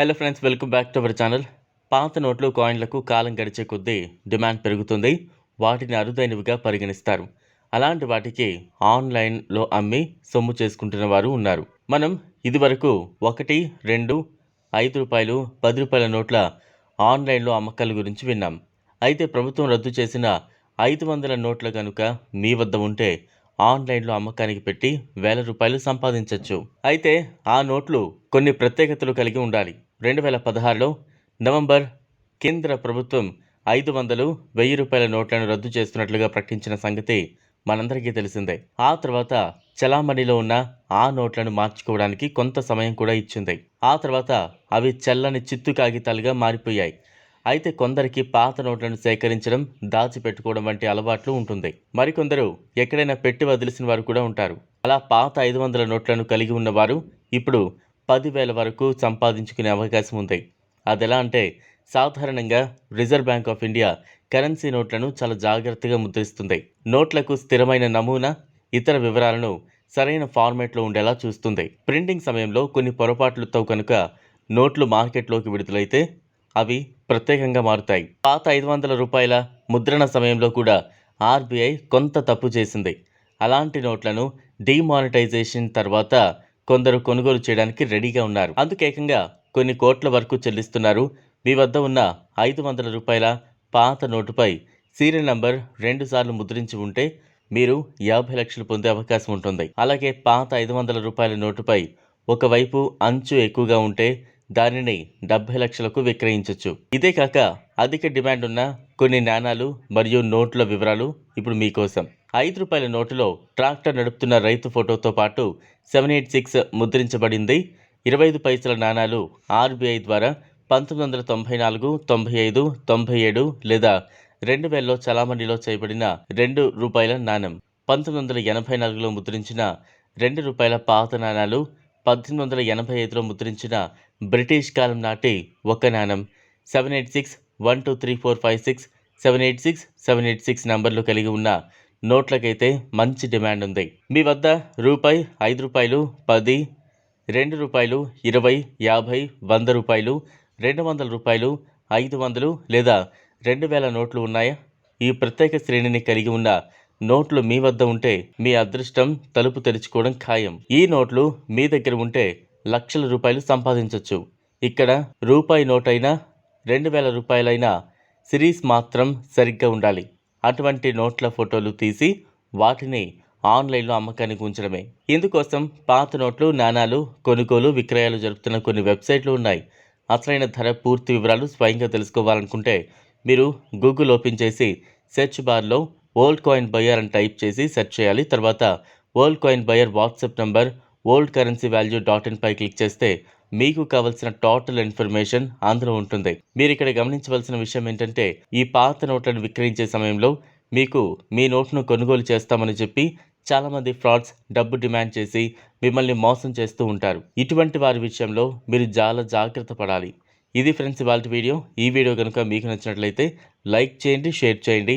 Hello friends welcome back to our channel పాత నోట్లు కాయిన్లకు కాలం గడిచే కొద్దీ డిమాండ్ పెరుగుతుంది. వాటిని అరుదైనవిగా పరిగణిస్తారు. అలాంటి వాటికి ఆన్లైన్లో అమ్మి సొమ్ము చేసుకుంటున్న వారు ఉన్నారు. మనం ఇదివరకు ఒకటి రెండు ఐదు రూపాయలు పది రూపాయల నోట్ల ఆన్లైన్లో అమ్మకాల గురించి విన్నాం. అయితే ప్రభుత్వం రద్దు చేసిన ఐదు వందల నోట్ల కనుక మీ వద్ద ఉంటే ఆన్లైన్లో అమ్మకానికి పెట్టి వేల రూపాయలు సంపాదించవచ్చు అయితే ఆ నోట్లు కొన్ని ప్రత్యేకతలు కలిగి ఉండాలి. రెండు వేల పదహారులో నవంబర్ కేంద్ర ప్రభుత్వం ఐదు వందలు వెయ్యి రూపాయల నోట్లను రద్దు చేస్తున్నట్లుగా ప్రకటించిన సంగతి మనందరికీ తెలిసిందే. ఆ తర్వాత చలామణిలో ఉన్న ఆ నోట్లను మార్చుకోవడానికి కొంత సమయం కూడా ఇచ్చింది. ఆ తర్వాత అవి చల్లని చిత్తు కాగితాలుగా మారిపోయాయి. అయితే కొందరికి పాత నోట్లను సేకరించడం దాచిపెట్టుకోవడం వంటి అలవాట్లు ఉంటుంది. మరికొందరు ఎక్కడైనా పెట్టి వదిలిసిన వారు కూడా ఉంటారు. అలా పాత ఐదు వందల నోట్లను కలిగి ఉన్నవారు ఇప్పుడు పదివేల వరకు సంపాదించుకునే అవకాశం ఉంది. అది ఎలా అంటే సాధారణంగా Reserve Bank of India currency నోట్లను చాలా జాగ్రత్తగా ముద్రిస్తుంది. నోట్లకు స్థిరమైన నమూనా ఇతర వివరాలను సరైన ఫార్మాట్లో ఉండేలా చూస్తుంది. ప్రింటింగ్ సమయంలో కొన్ని పొరపాట్లతో కనుక నోట్లు మార్కెట్లోకి విడుదలైతే అవి ప్రత్యేకంగా మారుతాయి. పాత ఐదు వందల రూపాయల ముద్రణ సమయంలో కూడా ఆర్బీఐ కొంత తప్పు చేసింది. అలాంటి నోట్లను డిమానిటైజేషన్ తర్వాత కొందరు కొనుగోలు చేయడానికి రెడీగా ఉన్నారు. అందుకేకంగా కొన్ని కోట్ల వరకు చెల్లిస్తున్నారు. మీ వద్ద ఉన్న ఐదు వందల రూపాయల పాత నోటుపై సీరియల్ నంబర్ రెండు సార్లు ముద్రించి ఉంటే మీరు యాభై లక్షలు పొందే అవకాశం ఉంటుంది. అలాగే పాత ఐదు వందల రూపాయల నోటుపై ఒకవైపు అంచు ఎక్కువగా ఉంటే దానిని డెబ్బై లక్షలకు విక్రయించవచ్చు ఇదే కాక అధిక డిమాండ్ ఉన్న కొన్ని నాణాలు మరియు నోట్ల వివరాలు ఇప్పుడు మీకోసం. ఐదు రూపాయల నోటులో ట్రాక్టర్ నడుపుతున్న రైతు ఫోటోతో పాటు సెవెన్ ఎయిట్ సిక్స్ ముద్రించబడింది. ఇరవై ఐదు పైసల నాణాలు ఆర్బీఐ ద్వారా పంతొమ్మిది వందల తొంభై నాలుగు తొంభై ఐదు తొంభై ఏడు లేదా రెండు వేలలో చలామణిలో చేయబడిన రెండు రూపాయల నాణెం. పంతొమ్మిది వందల ఎనభై నాలుగులో ముద్రించిన రెండు రూపాయల పాత నాణాలు పద్దెనిమిది వందల ఎనభై ఐదులో ముద్రించిన బ్రిటిష్ కాలం నాటి ఒక నాణం seven eight six one two three four five six seven eight six seven eight six నంబర్లు కలిగి ఉన్న నోట్లకైతే మంచి డిమాండ్ ఉంది. మీ వద్ద రూపాయి ఐదు రూపాయలు పది రెండు రూపాయలు ఇరవై యాభై వంద రూపాయలు రెండు వందల రూపాయలు ఐదు వందలు లేదా రెండు వేల నోట్లు ఉన్నాయా? ఈ ప్రత్యేక శ్రేణిని కలిగి ఉన్న నోట్లు మీ వద్ద ఉంటే మీ అదృష్టం తలుపు తెరుచుకోవడం ఖాయం. ఈ నోట్లు మీ దగ్గర ఉంటే లక్షల రూపాయలు సంపాదించవచ్చు ఇక్కడ రూపాయి నోటైనా రెండు వేల రూపాయలైనా సిరీస్ మాత్రం సరిగ్గా ఉండాలి. అటువంటి నోట్ల ఫోటోలు తీసి వాటిని ఆన్లైన్లో అమ్మకానికి ఉంచడమే. ఇందుకోసం పాత నోట్లు నాణాలు కొనుగోలు విక్రయాలు జరుపుతున్న కొన్ని వెబ్సైట్లు ఉన్నాయి. అసలైన ధర పూర్తి వివరాలు స్వయంగా తెలుసుకోవాలనుకుంటే మీరు గూగుల్ ఓపెన్ చేసి సెర్చ్ బార్లో ఓల్డ్ కాయిన్ బయర్ అని టైప్ చేసి సెర్చ్ చేయాలి. తర్వాత old coin buyer WhatsApp number old currency value dot ఇన్పై click చేస్తే మీకు కావలసిన టోటల్ ఇన్ఫర్మేషన్ అందులో ఉంటుంది. మీరు ఇక్కడ గమనించవలసిన విషయం ఏంటంటే ఈ పాత నోట్లను విక్రయించే సమయంలో మీకు మీ నోట్ను కొనుగోలు చేస్తామని చెప్పి చాలామంది ఫ్రాడ్స్ డబ్బు డిమాండ్ చేసి మిమ్మల్ని మోసం చేస్తూ ఉంటారు. ఇటువంటి వారి విషయంలో మీరు చాలా జాగ్రత్త పడాలి. ఇది ఫ్రెండ్స్ ఇవాళ వీడియో. ఈ వీడియో కనుక మీకు నచ్చినట్లయితే లైక్ చేయండి షేర్ చేయండి.